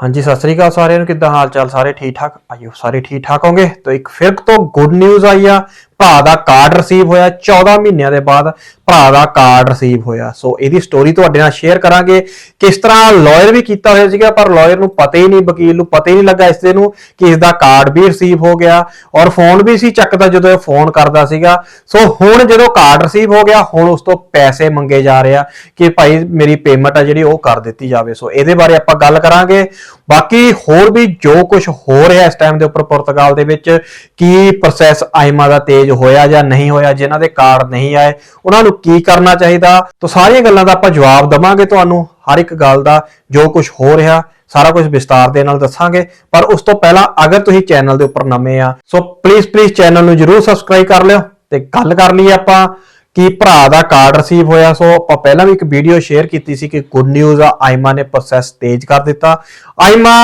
ਹਾਂਜੀ, ਸਤਿ ਸ੍ਰੀ ਅਕਾਲ ਸਾਰਿਆਂ ਨੂੰ। ਕਿੱਦਾਂ ਹਾਲ ਚਾਲ? ਸਾਰੇ ਠੀਕ ਠਾਕ? ਆਇਓ ਸਾਰੇ ਠੀਕ ਠਾਕ ਹੋਗੇ ਤਾਂ ਇੱਕ ਫਿਰ ਤੋਂ ਗੁੱਡ ਨਿਊਜ਼ ਆਈ ਆ। ਭਰਾ ਦਾ ਕਾਰਡ ਰਿਸੀਵ ਹੋਇਆ 14 ਮਹੀਨਿਆਂ ਦੇ ਬਾਅਦ ਭਰਾ ਦਾ ਕਾਰਡ ਰਿਸੀਵ ਹੋਇਆ। ਸੋ ਇਹਦੀ ਸਟੋਰੀ ਤੁਹਾਡੇ ਨਾਲ ਸ਼ੇਅਰ ਕਰਾਂਗੇ। ਕਿਸ ਤਰ੍ਹਾਂ ਲਾਇਰ ਵੀ ਕੀਤਾ ਹੋਇਆ ਸੀਗਾ, ਪਰ ਲਾਇਰ ਨੂੰ ਪਤਾ ਹੀ ਨਹੀਂ, ਵਕੀਲ ਨੂੰ ਪਤਾ ਹੀ ਨਹੀਂ ਲੱਗਾ ਇਸ ਦੇ ਨੂੰ ਕਿ ਇਸ ਦਾ ਕਾਰਡ ਵੀ ਰਿਸੀਵ ਹੋ ਗਿਆ। ਔਰ ਫੋਨ ਵੀ ਸੀ ਚੱਕਦਾ ਜਦੋਂ ਇਹ ਫੋਨ ਕਰਦਾ ਸੀਗਾ। ਸੋ ਹੁਣ ਜਦੋਂ ਕਾਰਡ ਰਿਸੀਵ ਹੋ ਗਿਆ, ਹੁਣ ਉਸ ਤੋਂ ਪੈਸੇ ਮੰਗੇ ਜਾ ਰਹੇ ਆ ਕਿ ਭਾਈ ਮੇਰੀ ਪੇਮੈਂਟ ਆ ਜਿਹੜੀ ਉਹ ਕਰ ਦਿੱਤੀ ਜਾਵੇ। ਸੋ ਇਹਦੇ ਬਾਰੇ ਆਪਾਂ ਗੱਲ ਕਰਾਂਗੇ। ਬਾਕੀ ਹੋਰ ਵੀ ਜੋ ਕੁਝ ਹੋ ਰਿਹਾ ਇਸ ਟਾਈਮ ਦੇ ਉੱਪਰ ਪੁਰਤਗਾਲ ਦੇ ਵਿੱਚ, ਕੀ ਪ੍ਰੋਸੈਸ ਆਈਮਾ ਦਾ ਤੇਜ਼ ਹੋਇਆ ਜਾਂ ਨਹੀਂ ਹੋਇਆ, ਜਿਨ੍ਹਾਂ ਦੇ ਕਾਰਡ ਨਹੀਂ ਆਏ, ਉਹਨਾਂ ਨੂੰ ਕੀ ਕਰਨਾ ਚਾਹੀਦਾ? ਤਾਂ ਸਾਰੀਆਂ ਗੱਲਾਂ ਦਾ ਆਪਾਂ ਜਵਾਬ ਦਵਾਂਗੇ ਤੁਹਾਨੂੰ, ਹਰ ਇੱਕ ਗੱਲ ਦਾ, ਜੋ ਕੁਝ ਹੋ ਰਿਹਾ, ਸਾਰਾ ਕੁਝ ਵਿਸਤਾਰ ਦੇ ਨਾਲ ਦੱਸਾਂਗੇ। ਪਰ ਉਸ ਤੋਂ ਪਹਿਲਾਂ ਅਗਰ ਤੁਸੀਂ ਚੈਨਲ ਦੇ ਉੱਪਰ ਨਵੇਂ ਆ, ਸੋ ਪਲੀਜ਼ ਪਲੀਜ਼ ਚੈਨਲ ਨੂੰ ਜਰੂਰ ਸਬਸਕ੍ਰਾਈਬ ਕਰ ਲਿਓ ਤੇ ਗੱਲ ਕਰ ਲਈਏ ਆਪਾਂ ਕਿ ਭਰਾ ਦਾ ਕਾਰਡ ਰਿਸੀਵ ਹੋਇਆ। ਸੋ ਆਪਾਂ ਪਹਿਲਾਂ ਵੀ ਇੱਕ ਵੀਡੀਓ ਸ਼ੇਅਰ ਕੀਤੀ ਸੀ ਕਿ ਗੁੱਡ ਨਿਊਜ਼ ਆ ਆਇਮਾ ਨੇ ਪ੍ਰੋਸੈਸ ਤੇਜ਼ ਕਰ ਦਿੱਤਾ। ਆਇਮਾ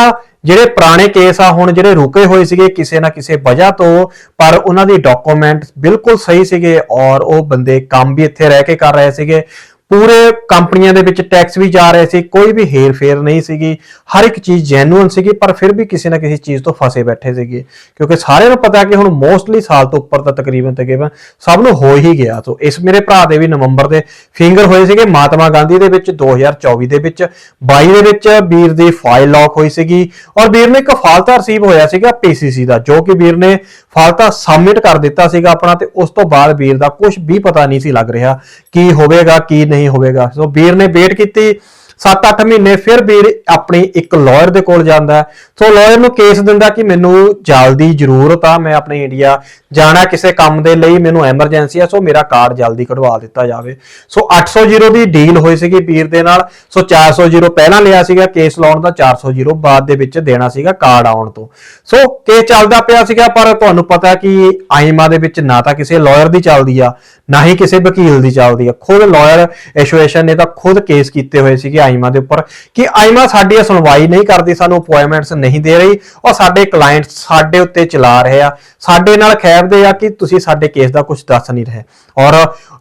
ਜਿਹੜੇ ਪੁਰਾਣੇ ਕੇਸ ਆ, ਹੁਣ ਜਿਹੜੇ ਰੁਕੇ ਹੋਏ ਸੀਗੇ ਕਿਸੇ ਨਾ ਕਿਸੇ ਵਜ੍ਹਾ ਤੋਂ, ਪਰ ਉਹਨਾਂ ਦੀ ਡਾਕੂਮੈਂਟ ਬਿਲਕੁਲ ਸਹੀ ਸੀਗੇ ਔਰ ਉਹ ਬੰਦੇ ਕੰਮ ਵੀ ਇੱਥੇ ਰਹਿ ਕੇ ਕਰ ਰਹੇ ਸੀਗੇ। ਪੂਰੇ ਕੰਪਨੀਆਂ ਦੇ ਵਿੱਚ ਟੈਕਸ ਵੀ ਜਾ ਰਹੇ ਸੀ, ਕੋਈ ਵੀ ਹੇਰ ਫੇਰ ਨਹੀਂ ਸੀਗੀ, ਹਰ ਇੱਕ ਚੀਜ਼ ਜੈਨੂਇਨ ਸੀਗੀ, ਪਰ ਫਿਰ ਵੀ ਕਿਸੇ ਨਾ ਕਿਸੇ ਚੀਜ਼ ਤੋਂ ਫਸੇ ਬੈਠੇ ਸੀਗੇ। ਕਿਉਂਕਿ ਸਾਰਿਆਂ ਨੂੰ ਪਤਾ ਕਿ ਹੁਣ ਮੋਸਟਲੀ ਸਾਲ ਤੋਂ ਉੱਪਰ ਤਾਂ ਤਕਰੀਬਨ ਤਕਰੀਬਨ ਸਭ ਨੂੰ ਹੋ ਹੀ ਗਿਆ। ਸੋ ਇਸ ਮੇਰੇ ਭਰਾ ਦੇ ਵੀ ਨਵੰਬਰ ਦੇ ਫਿੰਗਰ ਹੋਏ ਸੀਗੇ, ਮਹਾਤਮਾ ਗਾਂਧੀ ਦੇ ਵਿੱਚ 2024 ਦੇ ਵਿੱਚ 22 ਦੇ ਵਿੱਚ ਵੀਰ ਦੀ ਫਾਈਲ ਲੌਕ ਹੋਈ ਸੀਗੀ ਔਰ ਵੀਰ ਨੇ ਇੱਕ ਫਾਲਤਾ ਰਿਸੀਵ ਹੋਇਆ ਸੀਗਾ ਪੀਸੀਸੀ ਦਾ, ਜੋ ਕਿ ਵੀਰ ਨੇ ਫਾਲਤਾ ਸਬਮਿਟ ਕਰ ਦਿੱਤਾ ਸੀਗਾ ਆਪਣਾ ਤੇ ਉਸ ਤੋਂ ਬਾਅਦ ਵੀਰ ਦਾ ਕੁਝ ਵੀ ਪਤਾ ਨਹੀਂ ਸੀ ਲੱਗ ਰਿਹਾ, ਕੀ ਹੋਵੇਗਾ, ਕੀ ਨਹੀਂ ਹੋਵੇਗਾ। ਸੋ ਵੀਰ ਨੇ ਵੇਟ ਕੀਤੀ। 7-8 ਮਹੀਨੇ ਫਿਰ ਵੀਰ ਆਪਣੀ ਇੱਕ ਲਾਇਰ ਦੇ ਕੋਲ ਜਾਂਦਾ ਸੋ ਲਾਇਰ ਨੂੰ ਕੇਸ ਦਿੰਦਾ ਕਿ ਮੈਨੂੰ ਜਲਦੀ ਜ਼ਰੂਰਤ ਆ, ਮੈਂ ਆਪਣੇ ਇੰਡੀਆ ਜਾਣਾ ਕਿਸੇ ਕੰਮ ਦੇ ਲਈ, ਮੈਨੂੰ ਐਮਰਜੈਂਸੀ ਆ ਸੋ ਮੇਰਾ ਕਾਰਡ ਜਲਦੀ ਕਢਵਾ ਦਿੱਤਾ ਜਾਵੇ। ਸੋ 800 ਦੀ ਡੀਲ ਹੋਈ ਸੀਗੀ ਵੀਰ ਦੇ ਨਾਲ। ਸੋ 400 ਪਹਿਲਾਂ ਲਿਆ ਸੀਗਾ ਕੇਸ ਲਾਉਣ ਦਾ 400 ਬਾਅਦ ਦੇ ਵਿੱਚ ਦੇਣਾ ਸੀਗਾ ਕਾਰਡ ਆਉਣ ਤੋਂ। ਸੋ ਕੇਸ ਚੱਲਦਾ ਪਿਆ ਸੀਗਾ, ਪਰ ਤੁਹਾਨੂੰ ਪਤਾ ਕਿ ਆਈਮਾ ਦੇ ਵਿੱਚ ਨਾ ਤਾਂ ਕਿਸੇ ਲਾਇਰ ਦੀ ਚੱਲਦੀ ਆ, ਨਾ ਹੀ ਕਿਸੇ ਵਕੀਲ ਦੀ ਚੱਲਦੀ ਆ। ਖੁਦ ਲਾਇਰ ਐਸੋਸੀਏਸ਼ਨ ਨੇ ਤਾਂ ਖੁਦ ਕੇਸ ਕੀਤੇ ਹੋਏ ਸੀਗੇ ਆਈਮਾ ਦੇ ਉੱਪਰ ਕਿ ਆਈਮਾ ਸਾਡੀ ਸੁਣਵਾਈ ਨਹੀਂ ਕਰਦੀ, ਸਾਨੂੰ ਅਪਾਇੰਟਮੈਂਟਸ ਨਹੀਂ ਦੇ ਰਹੀ ਔਰ ਸਾਡੇ ਕਲਾਇੰਟਸ ਸਾਡੇ ਉੱਤੇ ਚਲਾ ਰਹੇ ਆ, ਸਾਡੇ ਨਾਲ ਖੈਬਦੇ ਆ ਕਿ ਤੁਸੀਂ ਸਾਡੇ ਕੇਸ ਦਾ ਕੁਝ ਦੱਸ ਨਹੀਂ ਰਹੇ। ਔਰ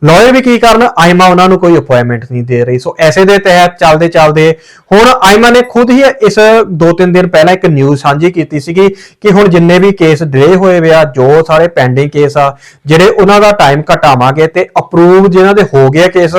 ਲਾਇਰ ਵੀ ਕੀ ਕਰਨ, ਆਈਮਾ ਉਹਨਾਂ ਨੂੰ ਕੋਈ ਅਪਾਇੰਟਮੈਂਟ ਨਹੀਂ ਦੇ ਰਹੀ। ਸੋ ਐਸੇ ਦੇ ਤਹਿਤ ਚੱਲਦੇ ਚੱਲਦੇ ਹੁਣ ਆਈਮਾ ਨੇ ਖੁਦ ਹੀ ਇਸ 2-3 ਦਿਨ ਪਹਿਲਾਂ ਇੱਕ ਨਿਊਜ਼ ਸਾਂਝੀ ਕੀਤੀ ਸੀਗੀ ਕਿ ਹੁਣ ਜਿੰਨੇ ਵੀ ਕੇਸ ਡਿਲੇ ਹੋਏ ਵੇ ਆ, ਜੋ ਸਾਰੇ ਪੈਂਡਿੰਗ ਕੇਸ ਆ, ਜਿਹੜੇ ਉਹਨਾਂ ਦਾ ਟਾਈਮ ਘਟਾਵਾਂਗੇ ਤੇ ਅਪਰੂਵ ਜਿਨ੍ਹਾਂ ਦੇ ਹੋ ਗਏ ਕੇਸ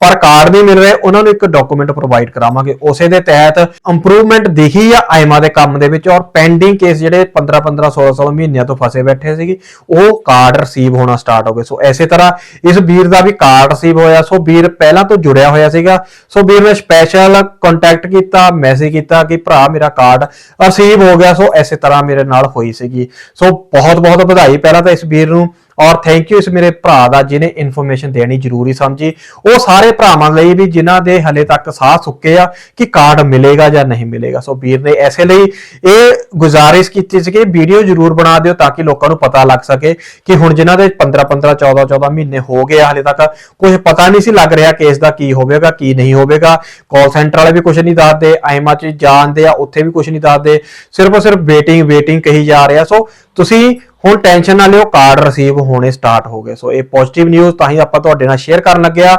ਪਰ ਕਾਰਡ ਨਹੀਂ ਮਿਲ ਰਹੇ, ਉਹਨਾਂ ਨੂੰ ਇੱਕ ਡਾਕੂਮੈਂਟ ਪ੍ਰੋਵਾਈਡ ਕਰਾਵਾਂਗੇ। ਉਸੇ ਦੇ ਤਹਿਤ ਇੰਪਰੂਵਮੈਂਟ ਦਿਖੀ ਆ ਆਈਮਾ ਦੇ ਕੰਮ ਦੇ ਵਿੱਚ ਔਰ ਪੈਂਡਿੰਗ ਕੇਸ ਜਿਹੜੇ 15 15 16 16 ਮਹੀਨਿਆਂ ਤੋਂ ਫਸੇ ਬੈਠੇ ਸੀਗੇ, ਉਹ ਕਾਰਡ ਰਿਸੀਵ ਹੋਣਾ ਸਟਾਰਟ ਹੋ ਗਏ। ਸੋ ਐਸੇ ਤਰ੍ਹਾਂ ਇਸ ਵੀਰ ਦਾ ਵੀ ਕਾਰਡ ਰਿਸੀਵ ਹੋਇਆ। ਸੋ ਵੀਰ ਪਹਿਲਾਂ ਤੋਂ ਜੁੜਿਆ ਹੋਇਆ ਸੀਗਾ। ਸੋ ਵੀਰ ਨੇ ਸਪੈਸ਼ਲ ਕੰਟੈਕਟ ਕੀਤਾ ਮੈਸੇਜ ਕੀਤਾ ਕਿ ਭਰਾ ਮੇਰਾ ਕਾਰਡ ਰਿਸੀਵ ਹੋ ਗਿਆ। ਸੋ ਐਸੇ ਤਰ੍ਹਾਂ ਮੇਰੇ ਨਾਲ ਹੋਈ ਸੀਗੀ। ਸੋ ਬਹੁਤ ਬਹੁਤ ਵਧਾਈ ਪਹਿਲਾਂ ਤਾਂ ਇਸ ਵੀਰ ਨੂੰ। ਔਰ ਥੈਂਕ ਯੂ ਇਸ ਮੇਰੇ ਭਰਾ ਦਾ ਜਿਹਨੇ ਇਨਫੋਰਮੇਸ਼ਨ ਦੇਣੀ ਜ਼ਰੂਰੀ ਸਮਝੀ। ਉਹ ਸਾਰੇ ਭਰਾਵਾਂ ਲਈ ਵੀ ਜਿਨ੍ਹਾਂ ਦੇ ਹਲੇ ਤੱਕ ਸਾਹ ਸੁੱਕੇ ਆ ਕਿ ਕਾਰਡ ਮਿਲੇਗਾ ਜਾਂ ਨਹੀਂ ਮਿਲੇਗਾ। ਸੋ ਵੀਰ ਨੇ ਐਸੇ ਲਈ ਇਹ ਗੁਜ਼ਾਰਿਸ਼ ਕੀਤੀ ਸੀ ਕਿ ਵੀਡੀਓ ਜ਼ਰੂਰ ਬਣਾ ਦਿਓ ਤਾਂ ਕਿ ਲੋਕਾਂ ਨੂੰ ਪਤਾ ਲੱਗ ਸਕੇ ਕਿ ਹੁਣ ਜਿਨ੍ਹਾਂ ਦੇ 15 15 14 14 ਮਹੀਨੇ ਹੋ ਗਏ ਆ ਹਲੇ ਤੱਕ, ਕੁਝ ਪਤਾ ਨਹੀਂ ਸੀ ਲੱਗ ਰਿਹਾ ਕੇਸ ਦਾ ਕੀ ਹੋਵੇਗਾ, ਕੀ ਨਹੀਂ ਹੋਵੇਗਾ। ਕਾਲ ਸੈਂਟਰ ਵਾਲੇ ਵੀ ਕੁਝ ਨਹੀਂ ਦੱਸਦੇ ਆਈਮਾ ਚ ਜਾਣਦੇ ਆ, ਉੱਥੇ ਵੀ ਕੁਝ ਨਹੀਂ ਦੱਸਦੇ। ਸਿਰਫ ਸਿਰਫ ਵੇਟਿੰਗ ਵੇਟਿੰਗ ਕਹੀ ਜਾ ਰਿਹਾ। ਸੋ ਤੁਸੀਂ ਹੁਣ ਟੈਨਸ਼ਨ ਨਾ ਲਿਓ ਕਾਰਡ ਰਿਸੀਵ ਹੋਣੇ ਸਟਾਰਟ ਹੋ ਗਏ। ਸੋ ਇਹ ਪੋਜ਼ਿਟਿਵ ਨਿਊਜ਼ ਤਾਂ ਹੀ ਆਪਾਂ ਤੁਹਾਡੇ ਨਾਲ ਸ਼ੇਅਰ ਕਰਨ ਲੱਗਿਆ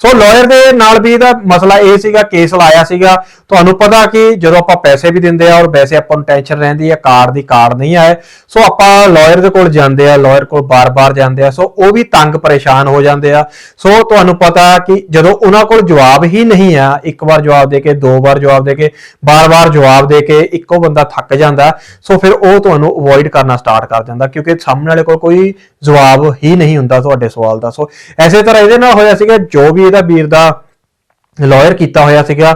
ਸੋ ਲਾਇਰ ਦੇ ਨਾਲ ਵੀ ਇਹਦਾ ਮਸਲਾ ਇਹ ਸੀਗਾ ਕੇਸ ਲਾਇਆ ਸੀਗਾ। ਤੁਹਾਨੂੰ ਪਤਾ ਕਿ ਜਦੋਂ ਆਪਾਂ ਪੈਸੇ ਵੀ ਦਿੰਦੇ ਆ ਔਰ ਵੈਸੇ ਆਪਾਂ ਨੂੰ ਟੈਨਸ਼ਨ ਰਹਿੰਦੀ ਹੈ ਕਾਰਡ ਦੀ ਕਾਰਡ ਨਹੀਂ ਆਏ। ਸੋ ਆਪਾਂ ਲਾਇਰ ਦੇ ਕੋਲ ਜਾਂਦੇ ਆ ਲਾਇਰ ਕੋਲ ਬਾਰ-ਬਾਰ ਜਾਂਦੇ ਆ। ਸੋ ਉਹ ਵੀ ਤੰਗ ਪਰੇਸ਼ਾਨ ਹੋ ਜਾਂਦੇ ਆ। ਸੋ ਤੁਹਾਨੂੰ ਪਤਾ ਕਿ ਜਦੋਂ ਉਹਨਾਂ ਕੋਲ ਜਵਾਬ ਹੀ ਨਹੀਂ ਆ, ਇੱਕ ਵਾਰ ਜਵਾਬ ਦੇ ਕੇ, ਦੋ ਵਾਰ ਜਵਾਬ ਦੇ ਕੇ, ਬਾਰ-ਬਾਰ ਜਵਾਬ ਦੇ ਕੇ ਇੱਕੋ ਬੰਦਾ ਥੱਕ ਜਾਂਦਾ। ਸੋ ਫਿਰ ਉਹ ਤੁਹਾਨੂੰ ਅਵੋਇਡ ਕਰਨਾ ਸਟਾਰਟ ਕਰ ਜਾਂਦਾ ਕਿਉਂਕਿ ਸਾਹਮਣੇ ਵਾਲੇ ਕੋਲ ਕੋਈ ਜਵਾਬ ਹੀ ਨਹੀਂ ਹੁੰਦਾ ਤੁਹਾਡੇ ਸਵਾਲ ਦਾ। ਸੋ ਐਸੇ ਤਰ੍ਹਾਂ ਇਹਦੇ ਨਾਲ ਹੋਇਆ ਸੀਗਾ, ਜੋ ਵੀ ਇਹਦਾ ਵੀਰ ਦਾ ਲਾਇਰ ਕੀਤਾ ਹੋਇਆ ਸੀਗਾ,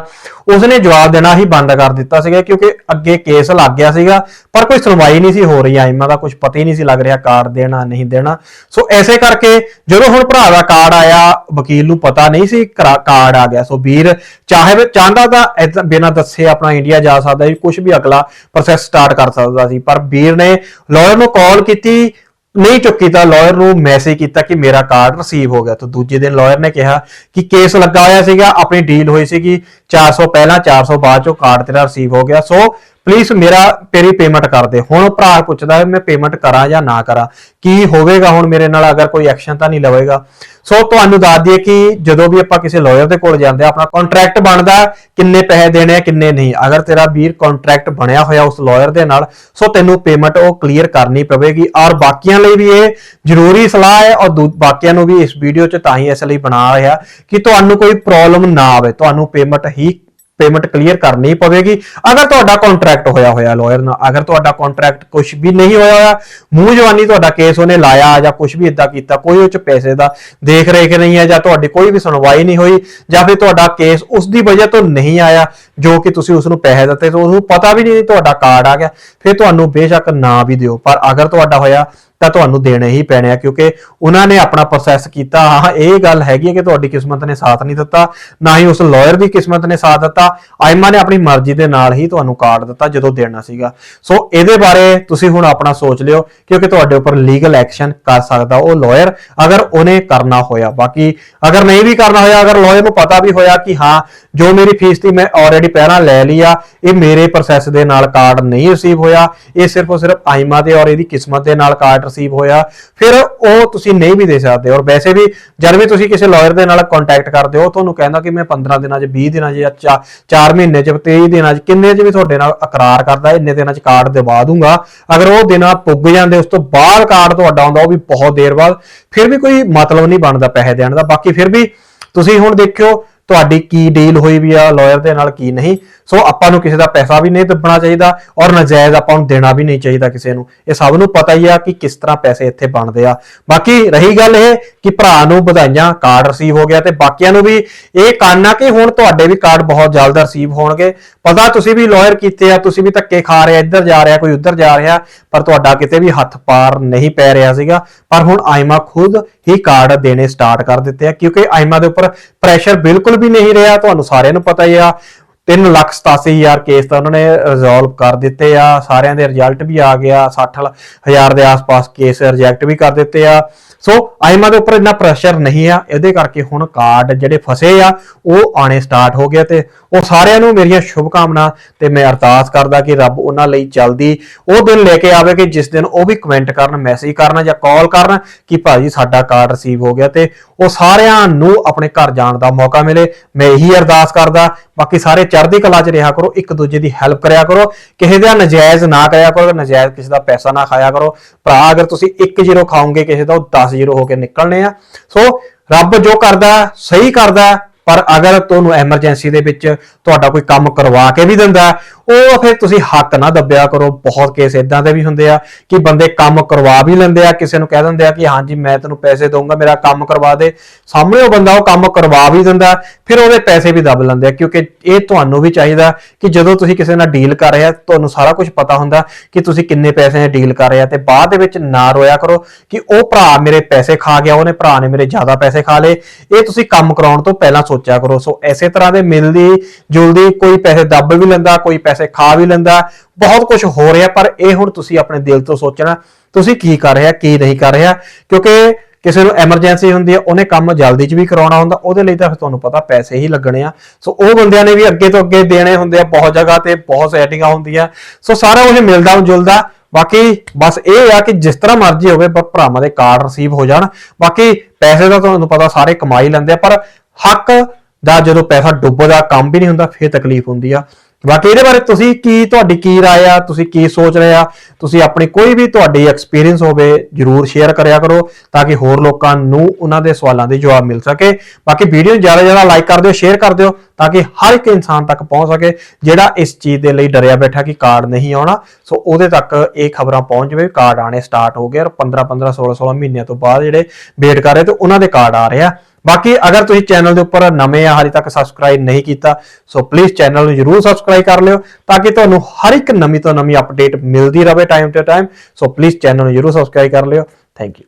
ਉਸਨੇ ਜਵਾਬ ਦੇਣਾ ਹੀ ਬੰਦ ਕਰ ਦਿੱਤਾ ਸੀਗਾ ਕਿਉਂਕਿ ਅੱਗੇ ਕੇਸ ਲੱਗ ਗਿਆ ਸੀਗਾ, ਪਰ ਕੋਈ ਸੁਣਵਾਈ ਨਹੀਂ ਸੀ ਹੋ ਰਹੀ, ਆਈਮਾ ਦਾ ਕੁਝ ਪਤਾ ਹੀ ਨਹੀਂ ਸੀ ਲੱਗ ਰਿਹਾ ਕਾਰਡ ਦੇਣਾ, ਨਹੀਂ ਦੇਣਾ। ਸੋ ਐਸੇ ਕਰਕੇ ਜਦੋਂ ਹੁਣ ਭਰਾ ਦਾ ਕਾਰਡ ਆਇਆ, ਵਕੀਲ ਨੂੰ ਪਤਾ ਨਹੀਂ ਸੀ ਕਾਰਡ ਆ ਗਿਆ। ਸੋ ਵੀਰ ਚਾਹੇ ਚਾਹੁੰਦਾ ਤਾਂ ਬਿਨਾਂ ਦੱਸੇ ਆਪਣਾ ਇੰਡੀਆ ਜਾ ਸਕਦਾ ਸੀ ਕੁਝ ਵੀ ਅਗਲਾ ਪ੍ਰੋਸੈਸ ਸਟਾਰਟ ਕਰ ਸਕਦਾ ਸੀ, ਪਰ ਵੀਰ ਨੇ ਲਾਇਰ ਨੂੰ ਕਾਲ ਕੀਤੀ ਨਹੀਂ ਚੁੱਕੀ ਤਾਂ ਲਾਇਰ ਨੂੰ ਮੈਸੇਜ ਕੀਤਾ ਕਿ ਮੇਰਾ ਕਾਰਡ ਰਿਸੀਵ ਹੋ ਗਿਆ। ਤਾਂ ਦੂਜੇ ਦਿਨ ਲਾਇਰ ਨੇ ਕਿਹਾ ਕਿ ਕੇਸ ਲੱਗਾ ਹੋਇਆ ਸੀਗਾ, ਆਪਣੀ ਡੀਲ ਹੋਈ ਸੀਗੀ 400 ਪਹਿਲਾਂ 400 ਬਾਅਦ ਚੋਂ ਕਾਰਡ ਤੇਰਾ ਰਿਸੀਵ ਹੋ ਗਿਆ। ਸੋ ਪਲੀਜ਼ ਮੇਰਾ, ਤੇਰੀ ਪੇਮੈਂਟ ਕਰ ਦੇ। ਹੁਣ ਭਰਾ ਪੁੱਛਦਾ ਮੈਂ ਪੇਮੈਂਟ ਕਰਾਂ ਜਾਂ ਨਾ ਕਰਾਂ। ਕੀ ਹੋਵੇਗਾ ਹੁਣ ਮੇਰੇ ਨਾਲ ਅਗਰ ਕੋਈ ਐਕਸ਼ਨ ਤਾਂ ਨਹੀਂ ਲਵੇਗਾ? ਸੋ ਤੁਹਾਨੂੰ ਦੱਸ ਦਈਏ ਕਿ ਜਦੋਂ ਵੀ ਆਪਾਂ ਕਿਸੇ ਲਾਇਰ ਦੇ ਕੋਲ ਜਾਂਦੇ ਆ ਆਪਣਾ ਕੰਟਰੈਕਟ ਬਣਦਾ ਕਿੰਨੇ ਪੈਸੇ ਦੇਣੇ ਆ, ਕਿੰਨੇ ਨਹੀਂ। ਅਗਰ ਤੇਰਾ ਵੀਰ ਕੰਟਰੈਕਟ ਬਣਿਆ ਹੋਇਆ ਉਸ ਲਾਇਰ ਦੇ ਨਾਲ ਸੋ ਤੈਨੂੰ ਪੇਮੈਂਟ ਉਹ ਕਲੀਅਰ ਕਰਨੀ ਪਵੇਗੀ। ਔਰ ਬਾਕੀਆਂ ਲਈ ਵੀ ਇਹ ਜ਼ਰੂਰੀ ਸਲਾਹ ਹੈ ਔਰ ਦੂ- ਬਾਕੀਆਂ ਨੂੰ ਵੀ ਇਸ ਵੀਡੀਓ 'ਚ ਤਾਂ ਹੀ ਇਸ ਲਈ ਬਣਾ ਰਿਹਾ ਕਿ ਤੁਹਾਨੂੰ ਕੋਈ ਪ੍ਰੋਬਲਮ ਨਾ ਆਵੇ। ਤੁਹਾਨੂੰ ਪੇਮੈਂਟ ਹੀ ਪੇਮੈਂਟ ਕਲੀਅਰ ਕਰਨੀ ਪਵੇਗੀ। ਅਗਰ ਤੁਹਾਡਾ ਕੰਟਰੈਕਟ ਹੋਇਆ ਹੋਇਆ ਲਾਇਰ ਨਾਲ, ਅਗਰ ਤੁਹਾਡਾ ਕੰਟਰੈਕਟ ਕੁਝ ਵੀ ਨਹੀਂ ਹੋਇਆ ਹੋਇਆ, ਮੂੰਹ ਜਵਾਨੀ ਤੁਹਾਡਾ ਕੇਸ ਉਹਨੇ ਲਾਇਆ ਜਾਂ ਕੁਝ ਵੀ ਇਦਾਂ ਕੀਤਾ, ਕੋਈ ਉਹ ਚ ਪੈਸੇ ਦਾ ਦੇਖ ਰੇਖ ਨਹੀਂ ਹੈ ਜਾਂ ਤੁਹਾਡੀ ਕੋਈ ਵੀ ਸੁਣਵਾਈ ਨਹੀਂ ਹੋਈ, ਜਾਂ ਫਿਰ ਤੁਹਾਡਾ ਕੇਸ ਉਸ ਦੀ ਵਜ੍ਹਾ ਤੋਂ ਨਹੀਂ ਆਇਆ, ਜੋ ਕਿ ਤੁਸੀਂ ਉਸ ਨੂੰ ਪੈਸੇ ਦਿੱਤੇ, ਤੇ ਉਹਨੂੰ ਪਤਾ ਵੀ ਨਹੀਂ ਤੁਹਾਡਾ ਕਾਰਡ ਆ ਗਿਆ, ਫਿਰ ਤੁਹਾਨੂੰ ਬੇਸ਼ੱਕ ਨਾ ਵੀ ਦਿਓ। ਪਰ ਅਗਰ ਤੁਹਾਡਾ ਹੋਇਆ ਤਾਂ ਤੁਹਾਨੂੰ ਦੇਣੇ ਹੀ ਪੈਣੇ ਆ, ਕਿਉਂਕਿ ਉਹਨਾਂ ਨੇ ਆਪਣਾ ਪ੍ਰੋਸੈਸ ਕੀਤਾ। ਹਾਂ ਇਹ ਗੱਲ ਹੈਗੀ ਹੈ ਕਿ ਤੁਹਾਡੀ ਕਿਸਮਤ ਨੇ ਸਾਥ ਨਹੀਂ ਦਿੱਤਾ, ਨਾ ਹੀ ਉਸ ਲਾਇਰ ਦੀ ਕਿਸਮਤ ਨੇ ਸਾਥ ਦਿੱਤਾ। ਆਇਮਾ ਨੇ ਆਪਣੀ ਮਰਜ਼ੀ ਦੇ ਨਾਲ ਹੀ ਤੁਹਾਨੂੰ ਕਾਰਡ ਦਿੱਤਾ ਜਦੋਂ ਦੇਣਾ ਸੀਗਾ। ਸੋ ਇਹਦੇ ਬਾਰੇ ਤੁਸੀਂ ਹੁਣ ਆਪਣਾ ਸੋਚ ਲਿਓ, ਕਿਉਂਕਿ ਤੁਹਾਡੇ ਉੱਪਰ ਲੀਗਲ ਐਕਸ਼ਨ ਕਰ ਸਕਦਾ ਉਹ ਲਾਇਰ ਅਗਰ ਉਹਨੇ ਕਰਨਾ ਹੋਇਆ। ਬਾਕੀ ਅਗਰ ਨਹੀਂ ਵੀ ਕਰਨਾ ਹੋਇਆ, ਅਗਰ ਲਾਇਰ ਨੂੰ ਪਤਾ ਵੀ ਹੋਇਆ ਕਿ ਹਾਂ ਜੋ ਮੇਰੀ ਫੀਸ ਦੀ ਮੈਂ ਆਲਰੇਡੀ ਪਹਿਲਾਂ ਲੈ ਲਈ ਆ, ਇਹ ਮੇਰੇ ਪ੍ਰੋਸੈਸ ਦੇ ਨਾਲ ਕਾਰਡ ਨਹੀਂ ਰਿਸੀਵ ਹੋਇਆ, ਇਹ ਸਿਰਫ ਔਰ ਸਿਰਫ ਆਇਮਾ ਦੇ ਔਰ ਇਹਦੀ ਕਿਸਮਤ ਦੇ ਨਾਲ ਕਾਰਡ ਰਿਸੀਵ ਹੋਇਆ। ਫਿਰ ਉਹ ਤੁਸੀਂ ਨਹੀਂ ਵੀ ਦੇ ਸਕਦੇ ਔਰ ਵੈਸੇ ਵੀ ਜਦ ਵੀ ਤੁਸੀਂ ਕਿਸੇ ਲਾਇਰ ਦੇ ਨਾਲ ਕੰਟੈਕਟ ਕਰਦੇ ਹੋ ਤੁਹਾਨੂੰ ਕਹਿੰਦਾ ਕਿ ਮੈਂ 15 ਦਿਨਾਂ 'ਚ 20 ਦਿਨਾਂ 'ਚ ਜਾਂ 4 ਮਹੀਨੇ 'ਚ 23 ਦਿਨਾਂ 'ਚ, ਕਿੰਨੇ 'ਚ ਵੀ ਤੁਹਾਡੇ ਨਾਲ ਇਕਰਾਰ ਕਰਦਾ, ਇੰਨੇ ਦਿਨਾਂ 'ਚ ਕਾਰਡ ਦਿਵਾ ਦੂੰਗਾ। ਅਗਰ ਉਹ ਦਿਨਾਂ ਪੁੱਗ ਜਾਂਦੇ, ਉਸ ਤੋਂ ਬਾਅਦ ਕਾਰਡ ਤੁਹਾਡਾ ਆਉਂਦਾ, ਉਹ ਵੀ ਬਹੁਤ ਦੇਰ ਬਾਅਦ। ਫਿਰ ਵੀ ਕੋਈ ਮਤਲਬ ਨਹੀਂ ਬਣਦਾ ਪੈਸੇ ਦੇਣ ਦਾ। ਬਾਕੀ ਫਿਰ ਵੀ ਤੁਸੀਂ ਹੁਣ ਦੇਖਿਓ ਤੁਹਾਡੀ ਕੀ ਡੀਲ ਹੋਈ ਵੀ ਆ ਲਾਇਰ ਦੇ ਨਾਲ ਕੀ ਨਹੀਂ। ਸੋ ਆਪਾਂ ਨੂੰ ਕਿਸੇ ਦਾ ਪੈਸਾ ਵੀ ਨਹੀਂ ਦੱਬਣਾ ਚਾਹੀਦਾ ਔਰ ਨਜਾਇਜ਼ ਆਪਾਂ ਨੂੰ ਦੇਣਾ ਵੀ ਨਹੀਂ ਚਾਹੀਦਾ ਕਿਸੇ ਨੂੰ। ਇਹ ਸਭ ਨੂੰ ਪਤਾ ਹੀ ਆ ਕਿ ਕਿਸ ਤਰ੍ਹਾਂ ਪੈਸੇ ਇੱਥੇ ਬਣਦੇ ਆ। ਬਾਕੀ ਰਹੀ ਗੱਲ ਇਹ ਕਿ ਭਰਾ ਨੂੰ ਵਧਾਈਆਂ ਕਾਰਡ ਰਿਸੀਵ ਹੋ ਗਿਆ ਤੇ ਬਾਕੀਆਂ ਨੂੰ ਵੀ ਇਹ ਕਾਨਾ ਕਿ ਹੁਣ ਤੁਹਾਡੇ ਵੀ ਕਾਰਡ ਬਹੁਤ ਜਲਦ ਰਿਸੀਵ ਹੋਣਗੇ। ਪਤਾ ਤੁਸੀਂ ਵੀ ਲਾਇਰ ਕੀਤੇ ਆ, ਤੁਸੀਂ ਵੀ ਧੱਕੇ ਖਾ ਰਹੇ ਇੱਧਰ ਜਾ ਰਿਹਾ, ਕੋਈ ਉੱਧਰ ਜਾ ਰਿਹਾ, ਪਰ ਤੁਹਾਡਾ ਕਿਤੇ ਵੀ ਹੱਥ ਪਾਰ ਨਹੀਂ ਪੈ ਰਿਹਾ ਸੀਗਾ। ਪਰ ਹੁਣ ਆਇਮਾ ਖੁਦ ਹੀ ਕਾਰਡ ਦੇਣੇ ਸਟਾਰਟ ਕਰ ਦਿੱਤੇ ਆ, ਕਿਉਂਕਿ ਆਇਮਾ ਦੇ ਉੱਪਰ ਪ੍ਰੈਸ਼ਰ ਬਿਲਕੁਲ ਵੀ ਨਹੀਂ ਰਿਹਾ, ਤੁਹਾਨੂੰ ਸਾਰਿਆਂ ਨੂੰ ਪਤਾ ਹੀ ਆ। 3 ਲੱਖ 87 ਹਜ਼ਾਰ ਕੇਸ ਤਾਂ ਉਹਨਾਂ ਨੇ ਰਿਜ਼ੋਲਵ ਕਰ ਦਿੱਤੇ ਆ। ਸਾਰਿਆਂ ਦੇ ਰਿਜ਼ਲਟ ਵੀ ਆ ਗਿਆ 60 ਹਜ਼ਾਰ ਦੇ ਆਸ-ਪਾਸ ਕੇਸ ਰਿਜੈਕਟ ਵੀ ਕਰ ਦਿੱਤੇ ਆ। ਸੋ ਆਈਮਾ ਦੇ ਉੱਪਰ ਇੰਨਾ ਪ੍ਰੈਸ਼ਰ ਨਹੀਂ ਆ। ਇਹਦੇ ਕਰਕੇ ਹੁਣ ਕਾਰਡ ਜਿਹੜੇ ਫਸੇ ਆ, ਉਹ ਆਣੇ ਸਟਾਰਟ ਹੋ ਗਿਆ ਤੇ ਉਹ ਸਾਰਿਆਂ ਨੂੰ ਮੇਰੀਆਂ ਸ਼ੁਭ ਕਾਮਨਾ ਤੇ ਮੈਂ ਅਰਦਾਸ ਕਰਦਾ ਕਿ ਰੱਬ ਉਹਨਾਂ ਲਈ ਜਲਦੀ ਉਹ ਦਿਨ ਲੈ ਕੇ ਆਵੇ ਕਿ ਜਿਸ ਦਿਨ ਉਹ ਵੀ ਕਮੈਂਟ ਕਰਨ ਮੈਸੇਜ ਕਰਨ ਜਾਂ ਕਾਲ ਕਰਨ ਕਿ ਭਾਜੀ ਸਾਡਾ ਕਾਰਡ ਰਿਸੀਵ ਹੋ ਗਿਆ ਤੇ ਉਹ ਸਾਰਿਆਂ ਨੂੰ ਆਪਣੇ ਘਰ ਜਾਣ ਦਾ ਮੌਕਾ ਮਿਲੇ। ਮੈਂ ਇਹੀ ਅਰਦਾਸ ਕਰਦਾ ਬਾਕੀ ਸਾਰੇ ਚੜ੍ਹਦੀ ਕਲਾ 'ਚ ਰਿਹਾ ਕਰੋ, ਇੱਕ ਦੂਜੇ ਦੀ ਹੈਲਪ ਕਰਿਆ ਕਰੋ, ਕਿਸੇ ਦਾ ਨਜਾਇਜ਼ ਨਾ ਕਰਿਆ ਕਰੋ, ਨਜਾਇਜ਼ ਕਿਸੇ ਦਾ ਪੈਸਾ ਨਾ ਖਾਇਆ ਕਰੋ। ਭਰਾ, ਅਗਰ ਤੁਸੀਂ 1 ਜ਼ੀਰੋ ਖਾਓਗੇ ਕਿਸੇ ਦਾ ਉਹ 10 ਜ਼ੀਰੋ ਹੋ ਕੇ ਨਿਕਲਣੇ ਆ। ਸੋ ਰੱਬ ਜੋ ਕਰਦਾ, ਸਹੀ ਕਰਦਾ, ਪਰ ਅਗਰ ਤੁਹਾਨੂੰ ਐਮਰਜੈਂਸੀ ਦੇ ਵਿੱਚ ਤੁਹਾਡਾ ਕੋਈ ਕੰਮ ਕਰਵਾ ਕੇ ਵੀ ਦਿੰਦਾ ਉਹ ਫਿਰ ਤੁਸੀਂ ਹੱਕ ਨਾ ਦੱਬਿਆ ਕਰੋ। ਬਹੁਤ ਕੇਸ ਇਦਾਂ ਦੇ ਵੀ ਹੁੰਦੇ ਆ ਕਿ ਬੰਦੇ ਕੰਮ ਕਰਵਾ ਵੀ ਲੈਂਦੇ ਆ, ਕਿਸੇ ਨੂੰ ਕਹਿ ਦਿੰਦੇ ਆ ਕਿ ਹਾਂਜੀ ਮੈਂ ਤੈਨੂੰ ਪੈਸੇ ਦਊਂਗਾ, ਮੇਰਾ ਕੰਮ ਕਰਵਾ ਦੇ। ਸਾਹਮਣੇ ਉਹ ਬੰਦਾ ਉਹ ਕੰਮ ਕਰਵਾ ਵੀ ਦਿੰਦਾ, ਫਿਰ ਉਹਦੇ ਪੈਸੇ ਵੀ ਦੱਬ ਲੈਂਦੇ ਆ, ਕਿਉਂਕਿ ਇਹ ਤੁਹਾਨੂੰ ਵੀ ਚਾਹੀਦਾ ਕਿ ਜਦੋਂ ਤੁਸੀਂ ਕਿਸੇ ਨਾਲ ਡੀਲ ਕਰ ਰਹੇ ਆ, ਤੁਹਾਨੂੰ ਸਾਰਾ ਕੁਝ ਪਤਾ ਹੁੰਦਾ ਕਿ ਤੁਸੀਂ ਕਿੰਨੇ ਪੈਸੇ ਨਾਲ ਡੀਲ ਕਰ ਰਹੇ ਆ ਤੇ ਬਾਅਦ ਦੇ ਵਿੱਚ ਨਾ ਰੋਇਆ ਕਰੋ ਕਿ ਉਹ ਭਰਾ ਮੇਰੇ ਪੈਸੇ ਖਾ ਗਿਆ, ਉਹਨੇ ਭਰਾ ਨੇ ਮੇਰੇ ਜ਼ਿਆਦਾ ਪੈਸੇ ਖਾ ਲਏ। ਇਹ ਤੁਸੀਂ ਕੰਮ ਕਰਾਉਣ ਤੋਂ ਪਹਿਲਾਂ ਸੋਚਿਆ ਕਰੋ। ਸੋ ਐਸੇ ਤਰ੍ਹਾਂ ਦੇ ਮਿਲਦੀ ਜੁਲਦੀ ਕੋਈ ਪੈਸੇ ਦੱਬ ਵੀ ਲੈਂਦਾ, ਕੋਈ ਪੈਸੇ ਖਾ ਵੀ ਲੈਂਦਾ, ਬਹੁਤ ਕੁਝ ਹੋ ਰਿਹਾ, ਪਰ ਇਹ ਹੁਣ ਤੁਸੀਂ ਆਪਣੇ ਦਿਲ ਤੋਂ ਸੋਚਣਾ, ਤੁਸੀਂ ਕੀ ਕਰ ਰਿਹਾ, ਕੀ ਨਹੀਂ ਕਰ ਰਿਹਾ? ਕਿਉਂਕਿ ਕਿਸੇ ਨੂੰ ਐਮਰਜੈਂਸੀ ਹੁੰਦੀ ਹੈ, ਉਹਨੇ ਕੰਮ ਜਲਦੀ ਚ ਵੀ ਕਰਾਉਣਾ ਹੁੰਦਾ, ਉਹਦੇ ਲਈ ਤਾਂ ਫਿਰ ਤੁਹਾਨੂੰ ਪਤਾ ਪੈਸੇ ਹੀ ਲੱਗਣੇ ਆ। ਸੋ ਉਹ ਬੰਦਿਆਂ ਨੇ ਵੀ ਅੱਗੇ ਤੋਂ ਅੱਗੇ ਦੇਣੇ ਹੁੰਦੇ ਆ, ਬਹੁਤ ਜਗ੍ਹਾ ਤੇ ਬਹੁਤ ਸੈਟਿੰਗਾਂ ਹੁੰਦੀਆਂ। ਸੋ ਸਾਰਾ ਕੁਝ ਮਿਲਦਾ ਜੁਲਦਾ, ਬਾਕੀ ਬਸ ਇਹ ਆ ਕਿ ਜਿਸ ਤਰ੍ਹਾਂ ਮਰਜ਼ੀ ਹੋਵੇ ਪਰ ਭਰਾਵਾਂ ਦੇ ਕਾਰਡ ਰਿਸੀਵ ਹੋ ਜਾਣ। ਬਾਕੀ ਪੈਸੇ ਦਾ ਤੁਹਾਨੂੰ ਪਤਾ ਸਾਰੇ ਕਮਾਈ ਲੈਂਦੇ ਆ, ਪਰ ਹੱਕ ਦਾ ਜਦੋਂ ਪੈਸਾ ਡੁੱਬਦਾ, ਕੰਮ ਵੀ ਨਹੀਂ ਹੁੰਦਾ, ਫਿਰ ਤਕਲੀਫ ਹੁੰਦੀ ਆ। ਬਾਕੀ ਇਹਦੇ ਬਾਰੇ ਤੁਸੀਂ ਕੀ ਤੁਹਾਡੀ ਕੀ ਰਾਏ ਆ, ਤੁਸੀਂ ਕੀ ਸੋਚ ਰਹੇ ਆ, ਤੁਸੀਂ ਆਪਣੀ ਕੋਈ ਵੀ ਤੁਹਾਡੀ ਐਕਸਪੀਰੀਅੰਸ ਹੋਵੇ, ਜਰੂਰ ਸ਼ੇਅਰ ਕਰਿਆ ਕਰੋ ਤਾਂ ਕਿ ਹੋਰ ਲੋਕਾਂ ਨੂੰ ਉਹਨਾਂ ਦੇ ਸਵਾਲਾਂ ਦੇ ਜਵਾਬ ਮਿਲ ਸਕੇ। ਬਾਕੀ ਵੀਡੀਓ ਨੂੰ ਜ਼ਿਆਦਾ ਜ਼ਿਆਦਾ ਲਾਈਕ ਕਰ ਦਿਓ ਸ਼ੇਅਰ ਕਰ ਦਿਓ ਤਾਂ ਕਿ ਹਰ ਇੱਕ ਇਨਸਾਨ ਤੱਕ ਪਹੁੰਚ ਸਕੇ ਜਿਹੜਾ ਇਸ ਚੀਜ਼ ਦੇ ਲਈ ਡਰਿਆ ਬੈਠਾ ਕਿ ਕਾਰਡ ਨਹੀਂ ਆਉਣਾ। ਸੋ ਉਹਦੇ ਤੱਕ ਇਹ ਖਬਰਾਂ ਪਹੁੰਚ ਜਾਵੇ, ਕਾਰਡ ਆਣੇ ਸਟਾਰਟ ਹੋ ਗਏ ਔਰ 15 15 16 16 ਮਹੀਨਿਆਂ ਤੋਂ ਬਾਅਦ ਜਿਹੜੇ ਵੇਟ ਕਰ ਰਹੇ ਤੇ ਉਹਨਾਂ ਦੇ ਕਾਰਡ ਆ ਰਹੇ ਆ। ਬਾਕੀ ਅਗਰ ਤੁਸੀਂ ਚੈਨਲ ਦੇ ਉੱਪਰ ਨਵੇਂ ਆ, ਹਾਲੇ ਤੱਕ ਸਬਸਕ੍ਰਾਈਬ ਨਹੀਂ ਕੀਤਾ, ਸੋ ਪਲੀਜ਼ ਚੈਨਲ ਨੂੰ ਜਰੂਰ ਸਬਸਕ੍ਰਾਈਬ ਕਰ ਲਿਓ ਤਾਂ ਕਿ ਤੁਹਾਨੂੰ ਹਰ ਇੱਕ ਨਵੀਂ ਤੋਂ ਨਵੀਂ ਅਪਡੇਟ ਮਿਲਦੀ ਰਹੇ time to time so please channel ਨੂੰ ਜਰੂਰ ਸਬਸਕ੍ਰਾਈਬ ਕਰ ਲਿਓ। Thank you